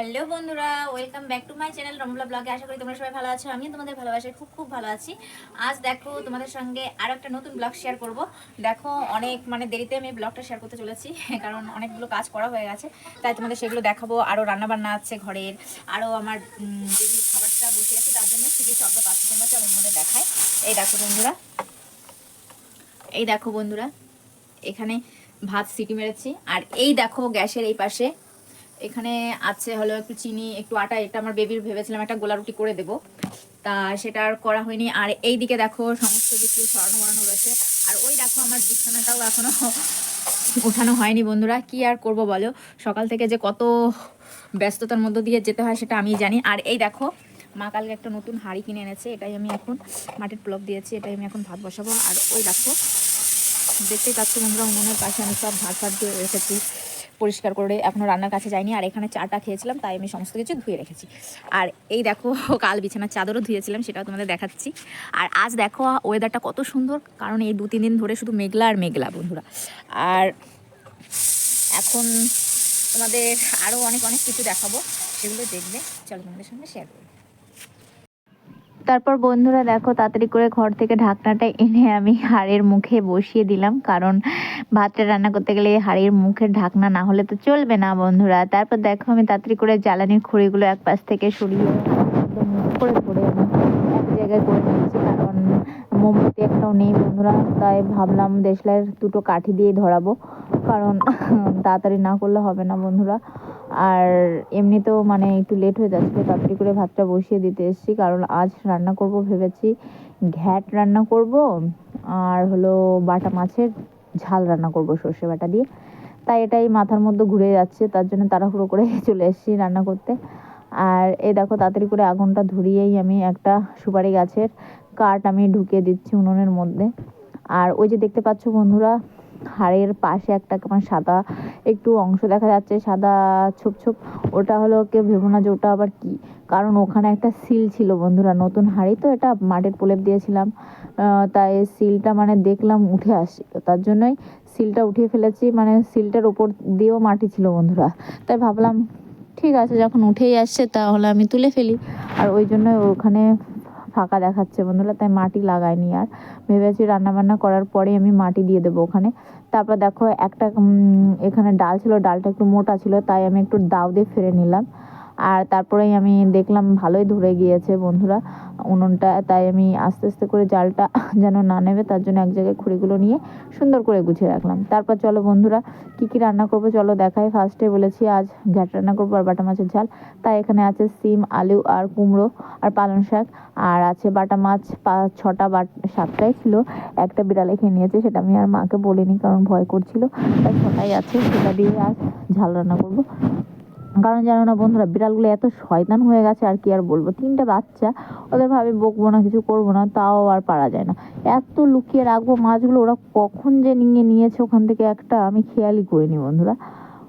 Hello বন্ধুরা, welcome back to my channel Ramla ব্লগে। আশা করি তোমরা সবাই ভালো আছো, আমিও তোমাদের ভালোবাসায় খুব খুব ভালো আছি। আজ দেখো তোমাদের সঙ্গে আরও একটা নতুন ব্লগ শেয়ার করব। দেখো অনেক মানে দেরিতে আমি ব্লগটা শেয়ার করতে চলেছি, কারণ অনেকগুলো কাজ করা হয়ে গেছে। তাই তোমাদের সেগুলো দেখাবো। আরও রান্নাবান্না আছে ঘরের আরও আমার যদি খাবারটা বসে আছে তার জন্য থেকে শব্দ পাচ্ছি তোমরা চলো মধ্যে দেখায় এই দেখো বন্ধুরা, এই দেখো বন্ধুরা, এখানে ভাত সিটি মেরেছি। আর এই দেখো গ্যাসের এই পাশে এখানে আছে হলো একটু চিনি, একটু আটা, এটা আমার বেবির ভেবেছিলাম একটা গোলা রুটি করে দেবো। তা সেটা আর করা হয়নি। আর এই দিকে দেখো সমস্ত কিছু সরানো মরানো রয়েছে। আর ওই দেখো আমার বিছানাটাও এখনও উঠানো হয়নি বন্ধুরা। কি আর করব বলো? সকাল থেকে যে কত ব্যস্ততার মধ্য দিয়ে যেতে হয় সেটা আমি জানি। আর এই দেখো, মা কালকে একটা নতুন হাঁড়ি কিনে এনেছে। এটাই আমি এখন মাটির প্লব দিয়েছি, এটাই আমি এখন ভাত বসাবো। আর ওই দেখো, দেখতেই পাচ্ছ বন্ধুরা উনুনের পাশে আমি সব ভাত ভাত দিয়ে রেখেছি। পরিষ্কার করে এখনও রান্নার কাছে যাইনি, আর এখানে চাটা খেয়েছিলাম, তাই আমি সমস্ত কিছু ধুয়ে রেখেছি। আর এই দেখো, কাল বিছানার চাদরও ধুয়েছিলাম, সেটাও তোমাদের দেখাচ্ছি। আর আজ দেখো ওয়েদারটা কত সুন্দর, কারণ এই দু তিন দিন ধরে শুধু মেঘলা আর মেঘলা বন্ধুরা। আর এখন তোমাদের আরও অনেক অনেক কিছু দেখাবো, সেগুলো দেখবে। চলো তোমাদের সঙ্গে শেয়ার করব তারপর বন্ধুরা দেখো, তাড়াতাড়ি করে ঘর থেকে ঢাকনাটা এনে আমি হাড়ের মুখে বসিয়ে দিলাম। কারণ ভাতটা রান্না করতে গেলে হাড়ের মুখের ঢাকনা না হলে তো চলবে না বন্ধুরা। তারপর দেখো, আমি তাড়াতাড়ি করে জ্বালানির খড়িগুলো এক পাশ থেকে সরিয়ে করে করে এক জায়গায় করে নিয়েছি। কারণ মোমবাতি একটাও নেই বন্ধুরা। তাই ভাবলাম দেশলাইয়ের দুটো কাঠি দিয়ে ধরাবো। কারণ তাড়াতাড়ি না করলে হবে না বন্ধুরা। আর এমনিতেও মানে একটু লেট হয়ে যাচ্ছে, তাড়াতাড়ি করে ভাতটা বসিয়ে দিতে এসেছি। কারণ আজ রান্না করব ভেবেছি ঘ্যাট রান্না করব, আর হলো বাটা মাছের ঝাল রান্না করব সর্ষে বাটা দিয়ে। তাই এটাই মাথার মধ্যে ঘুরে যাচ্ছে, তার জন্য তাড়াহুড়ো করে চলে এসেছি রান্না করতে। আর এই দেখো, তাড়াতাড়ি করে আগুনটা ধরিয়েই আমি একটা সুপারি গাছের কাঠ আমি ঢুকিয়ে দিচ্ছি উনুনের মধ্যে। আর ওই যে দেখতে পাচ্ছ বন্ধুরা, হাড়ের পাশে একটা কেমন সাদা একটু অংশ দেখা যাচ্ছে, সাদা ছোপ ছোপ। ওটা হলো কেউ ভেবো না যে ওটা আবার কি। কারণ ওখানে একটা সিল ছিল বন্ধুরা, নতুন হাড়ি তো এটা মাটির প্রলেপ দিয়েছিলাম। তাই সিলটা মানে দেখলাম উঠে আসছিল তার জন্যই সিলটা উঠিয়ে ফেলেছি মানে সিলটার ওপর দিয়েও মাটি ছিল বন্ধুরা। তাই ভাবলাম, ঠিক আছে, যখন উঠেই আসছে তাহলে আমি তুলে ফেলি। আর ওই জন্য ওখানে ফাঁকা দেখাচ্ছে বন্ধুরা, তাই মাটি লাগাইনি আর। ভেবেছি রান্নাবান্না করার পরে আমি মাটি দিয়ে দেবো ওখানে। তারপর দেখো একটা এখানে ডাল ছিল, ডালটা একটু মোটা ছিল, তাই আমি একটু দাও দিয়ে ফেলে নিলাম। আর তারপরেই আমি দেখলাম ভালোই ধরে গিয়েছে বন্ধুরা উনুনটা, তাই আমি আস্তে আস্তে করে জালটা যেন না নেবে তার জন্য এক জায়গায় খুঁড়িগুলো নিয়ে সুন্দর করে গুছিয়ে রাখলাম। তারপর চলো বন্ধুরা, কি কি রান্না করব চলো দেখাই। ফার্স্টে বলেছি আজ ঘ্যাট রান্না করব আর বাটা মাছের ঝাল। তাই এখানে আছে সিম, আলু আর কুমড়ো আর পালং শাক। আর আছে বাটা মাছ পাঁচ ছটা বাট সাতটাই ছিল। একটা বিড়ালে খেয়ে নিয়েছে, সেটা আমি আর মাকে বলিনি কারণ ভয় করছিল। তাই ছটাই আছে, সেটা দিয়ে আজ ঝাল রান্না করব। কারণ জানো না বন্ধুরা, বিড়ালগুলো এত শয়তান হয়ে গেছে আর কি আর বলব? তিনটে বাচ্চা, ওদের ভাবে বকবো না, কিছু করব না, তাও আর পারা যায় না। এত লুকিয়ে রাখব মাছগুলো, ওরা কখন যে নিয়ে নিয়েছে ওখান থেকে একটা আমি খেয়ালই করিনি বন্ধুরা।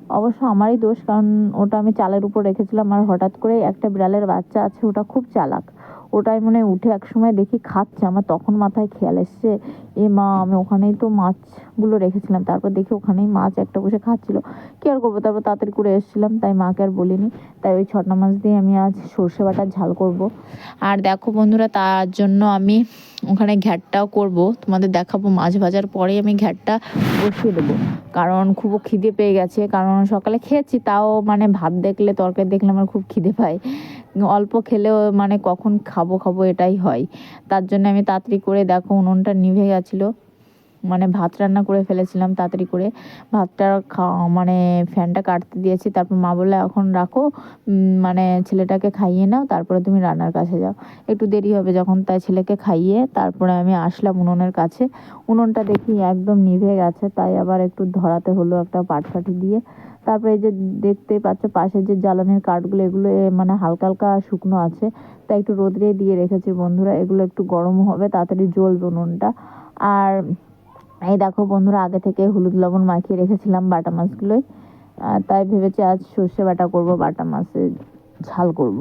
অবশ্য আমারই দোষ, কারণ ওটা আমি চালের উপর রেখেছিলাম আর হঠাৎ করে একটা বিড়ালের বাচ্চা আছে, ওটা খুব চালাক। ওটাই মনে উঠে এক সময় দেখি খাচ্ছে। আমার তখন মাথায় খেয়াল এসছে, এ মা, আমি ওখানেই তো মাছগুলো রেখেছিলাম। তারপর দেখি ওখানেই মাছ একটা বসে খাচ্ছিল। কি আর করব? তারপর তাড়াতাড়ি করে এসেছিলাম, তাই মাকে আর বলিনি। তাই ওই ছটা মাছ দিয়ে আমি আজ সর্ষে বাটার ঝাল করব। আর দেখো বন্ধুরা, তার জন্য আমি ওখানে ঘ্যাটটাও করব। তোমাদের দেখাবো, মাছ ভাজার পরেই আমি ঘ্যাটটা বসিয়ে দেবো। কারণ খুব খিদে পেয়ে গেছে। কারণ সকালে খেয়েছি, তাও মানে ভাত দেখলে, তরকারি দেখলে আমার খুব খিদে পায়। অল্প খেলেও মানে কখন খাব খাব এটাই হয়। তার জন্য আমি তাড়াতাড়ি করে দেখো উনুনটা নিভে গেছিল। মানে ভাত রান্না করে ফেলেছিলাম তাড়াতাড়ি করে। ভাতটা খাওয়া মানে ফ্যানটা কাটতে দিয়েছি। তারপর মা বলল, এখন রাখো মানে ছেলেটাকে খাইয়ে নাও, তারপরে তুমি রান্নার কাছে যাও। একটু দেরি হবে যখন তাই ছেলেকে খাইয়ে তারপরে আমি আসলাম উনুনের কাছে। উনুনটা দেখি একদম নিভে গেছে, তাই আবার একটু ধরাতে হলো একটা পাটকাঠি দিয়ে। তারপরে এই যে দেখতে পাচ্ছ, পাশে যে জ্বালানির কাঠগুলো, এগুলো মানে হালকা হালকা শুকনো আছে। তাই একটু রোদরে দিয়ে রেখেছি বন্ধুরা, এগুলো একটু গরম হবে, তাড়াতাড়ি জ্বলবে উনুনটা আর এই দেখো বন্ধুরা, আগে থেকে হলুদ লবণ মাখিয়ে রেখেছিলাম বাটা মাছগুলোই। তাই ভেবেছি আজ সর্ষে বাটা করব, বাটা মাছের ঝাল করব।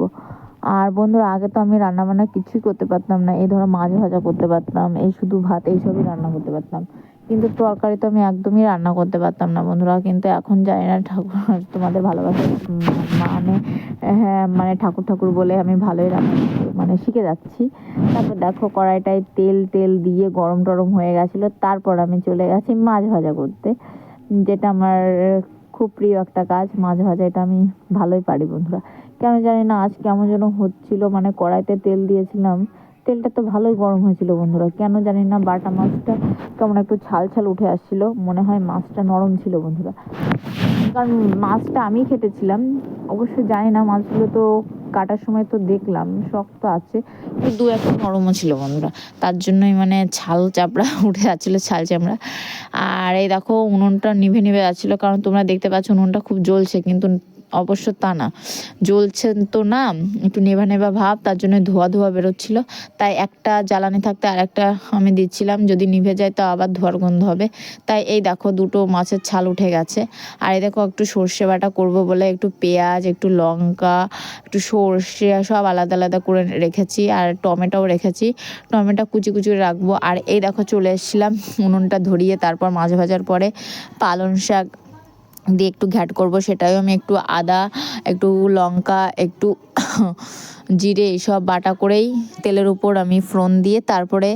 আর বন্ধুরা, আগে তো আমি রান্না বান্না কিছুই করতে পারতাম না, এই ধরো মাছ ভাজা করতে পারতাম, এই শুধু ভাত, এইসবই রান্না করতে পারতাম। কিন্তু তরকারি তো আমি একদমই রান্না করতে পারতাম না, বন্ধুরা। কিন্তু এখন জানি না ঠাকুর তোমাদের ভালোবাসা। মানে হ্যাঁ মানে ঠাকুর ঠাকুর বলে আমি ভালোই রান্না মানে শিখে যাচ্ছি। তারপর দেখো কড়াইটায় তেল তেল দিয়ে গরম টরম হয়ে গেছিল। তারপর আমি চলে গেছি মাছ ভাজা করতে, যেটা আমার খুব প্রিয় একটা কাজ। মাছ ভাজা এটা আমি ভালোই পারি, বন্ধুরা। কেন জানি না আজ কেমন যেন হচ্ছিল মানে কড়াইতে তেল দিয়েছিলাম। তেলটা তো ভালোই গরম হয়েছিল বন্ধুরা। কেন জানি না, বাটা মাছটা কেমন একটু ছাল ছাল উঠে আসছিল। মনে হয় মাছটা নরম ছিল বন্ধুরা। কারণ মাছটা আমি খেতেছিলাম অবশ্য জানি না, মাছগুলো তো কাটার সময় তো দেখলাম, শক্ত আছে। দু একটা নরমও ছিল বন্ধুরা। তার জন্যই মানে ছাল চাপড়া উঠে যাচ্ছিল ছাল চামড়া। আর এই দেখো, উনুনটা নিভে নিভে যাচ্ছিল। কারণ তোমরা দেখতে পাচ্ছ, উনুনটা খুব জ্বলছে, কিন্তু অবশ্য তা না। জ্বলছে তো না, একটু নেভা নেভা ভাব, তার জন্য ধোয়া ধোয়া বেরোচ্ছিল। তাই একটা জ্বালানি থাকতে আর একটা আমি দিচ্ছিলাম, যদি নিভে যায় তো আবার ধোয়ার গন্ধ হবে। তাই এই দেখো দুটো মাছের ছাল উঠে গেছে। আর এই দেখো একটু সর্ষে বাটা করব বলে একটু পেঁয়াজ, একটু লঙ্কা, একটু সর্ষে সব আলাদা আলাদা করে রেখেছি আর টমেটোও রেখেছি। টমেটো কুচি কুচি রাখব। আর এই দেখো চলে এসেছিলাম উনুনটা ধরিয়ে, তারপর মাছ ভাজার পরে পালং শাক দিয়ে একটু ঘ্যাট করব, সেটাও আমি একটু আদা, একটু লঙ্কা, একটু জিরে এইসব বাটা করেই তেলের উপর আমি ফোড়ন দিয়ে তারপরে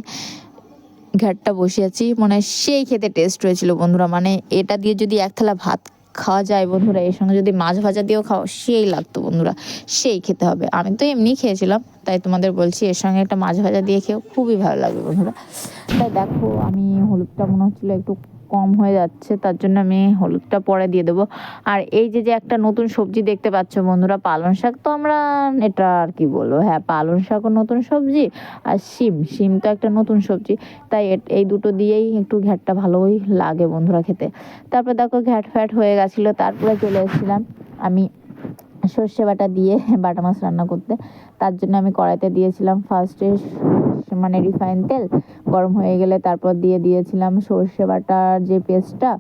ঘ্যাটটা বসিয়েছি। মানে সেই খেতে টেস্ট হয়েছিল বন্ধুরা মানে এটা দিয়ে যদি এক থালা ভাত খাওয়া যায় বন্ধুরা, এর সঙ্গে যদি মাছ ভাজা দিয়েও খাওয়া সেই লাগতো বন্ধুরা, সেই খেতে হবে। আমি তো এমনি খেয়েছিলাম, তাই তোমাদের বলছি এর সঙ্গে একটা মাছ ভাজা দিয়ে খেয়েও খুবই ভালো লাগবে বন্ধুরা। তাই দেখো, আমি হলুদটা মনে হচ্ছিল একটু কম হয়ে যাচ্ছে, তার জন্য আমি হলুদটা পরে দিয়ে দেবো। আর এই যে যে একটা নতুন সবজি দেখতে পাচ্ছ বন্ধুরা, পালং শাক তো আমরা, এটা আর কি বলব? হ্যাঁ পালং শাকও নতুন সবজি আর শিম শিম তো একটা নতুন সবজি। তাই এই দুটো দিয়েই একটু ঘ্যাটটা ভালোই লাগে বন্ধুরা খেতে। তারপর দেখো ঘ্যাট ফ্যাট হয়ে গেছিল, তারপরে চলে এসেছিলাম আমি সর্ষে বাটা দিয়ে বাটা মাছ রান্না করতে। তার জন্য আমি কড়াইতে দিয়েছিলাম ফার্স্টে মানে রিফাইন তেল, গরম হয়ে গেলে তারপর দিয়ে দিয়েছিলাম সর্ষে বাটার যে পেস্টটা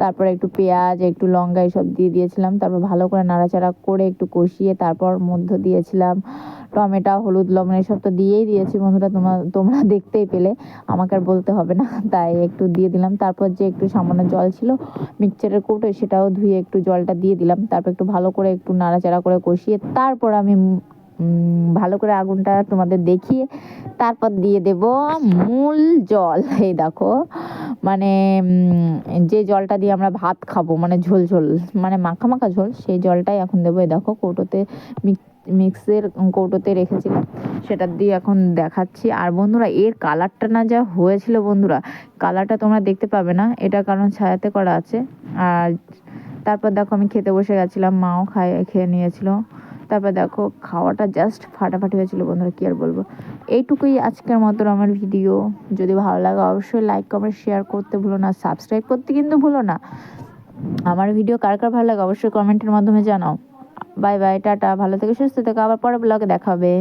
তারপর একটু পেঁয়াজ, একটু লঙ্কা এসব দিয়ে দিয়েছিলাম, তারপর ভালো করে নাড়াচাড়া করে একটু কষিয়ে তারপর মধ্য দিয়েছিলাম টমেটো, হলুদ, লবণ এসব তো দিয়েই দিয়েছি বন্ধুরা তোমরা তোমরা দেখতেই পেলে, আমাকে আর বলতে হবে না, তাই একটু দিয়ে দিলাম, তারপর যে একটু সামান্য জল ছিল মিক্সচারের কৌটো সেটাও ধুয়ে একটু জলটা দিয়ে দিলাম, তারপর একটু ভালো করে একটু নাড়াচাড়া করে কষিয়ে তারপর আমি ভালো করে আগুনটা তোমাদের দেখিয়ে তারপর দিয়ে দেব মূল জল। এই দেখো মানে যে জলটা দিয়ে আমরা ভাত খাব মানে ঝোল ঝোল মানে মাখা মাখা ঝোল, সেই জলটাই এখন দেবো। এই দেখো, কৌটোতে মিক- মিক্সের কৌটোতে রেখেছিলাম, সেটা দিয়ে এখন দেখাচ্ছি। আর বন্ধুরা, এর কালারটা না যা হয়েছিল বন্ধুরা কালারটা তোমরা দেখতে পাবে না, এটা কারণ ছায়াতে করা আছে। আর তারপর দেখো, আমি খেতে বসে গেছিলাম, মাও খায়, খেয়ে নিয়েছিল। তারপর দেখো খাওয়াটা জাস্ট ফাটাফাটি হয়েছিল বন্ধুরা, কী আর বলব? এইটুকুই আজকের মতো আমার ভিডিও যদি ভালো লাগে অবশ্যই লাইক কমেন্ট শেয়ার করতে ভুলো না সাবস্ক্রাইব করতে কিন্তু ভুলো না। আমার ভিডিও কার কার ভালো লাগে অবশ্যই কমেন্টের মাধ্যমে জানাও। বাই বাই টাটা, ভালো থেকে, সুস্থ থেকো, আবার পরে ব্লগে দেখা হবে।